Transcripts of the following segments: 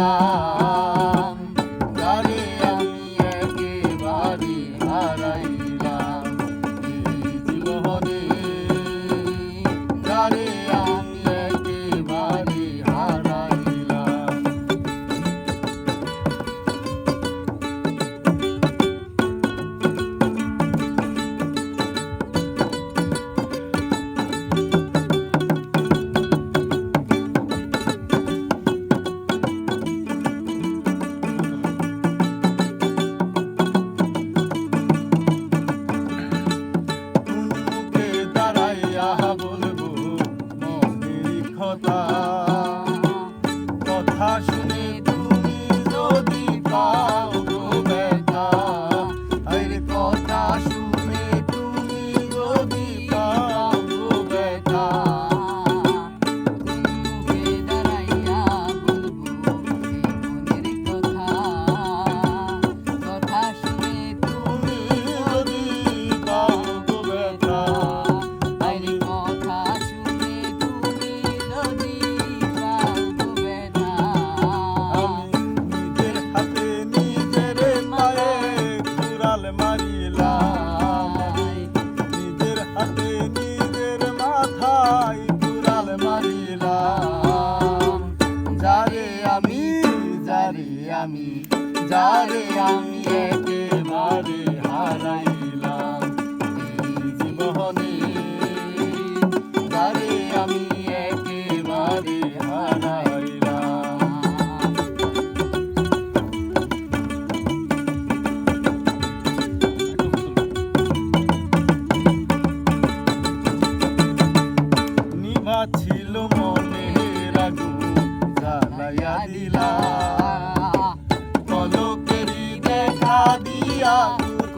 তা তা তোমারে আমি একেবারে হারাইলাম। জীবনে তারে আমি একেবারে হারাইলাম। নিভাছি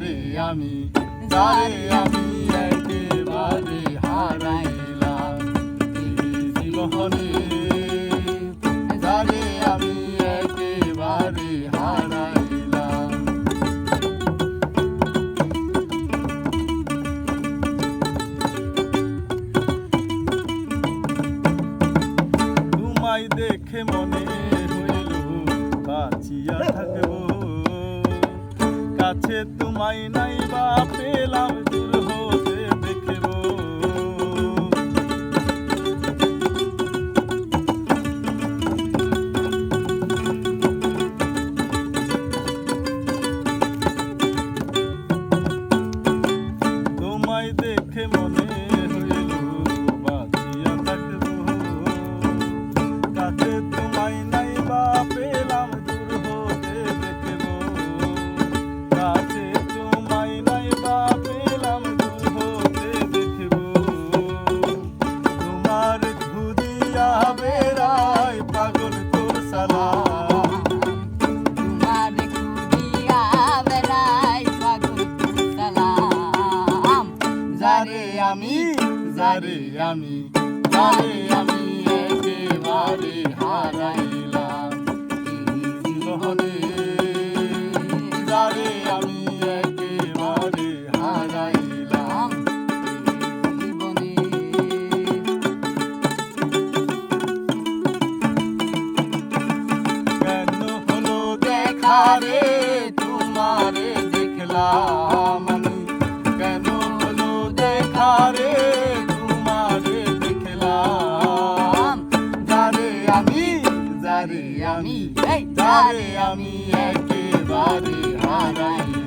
যারে আমি যারে আমি একেবারে হারাইলাম। জীবনে যারে আমি একেবারে হারাইলাম। তোমায় দেখে মনে তোমায় নাই বা পেলাম। আমি জারি আমি জারি আমি একেবারে হারাই। তারে আমি একেবারে হারাই।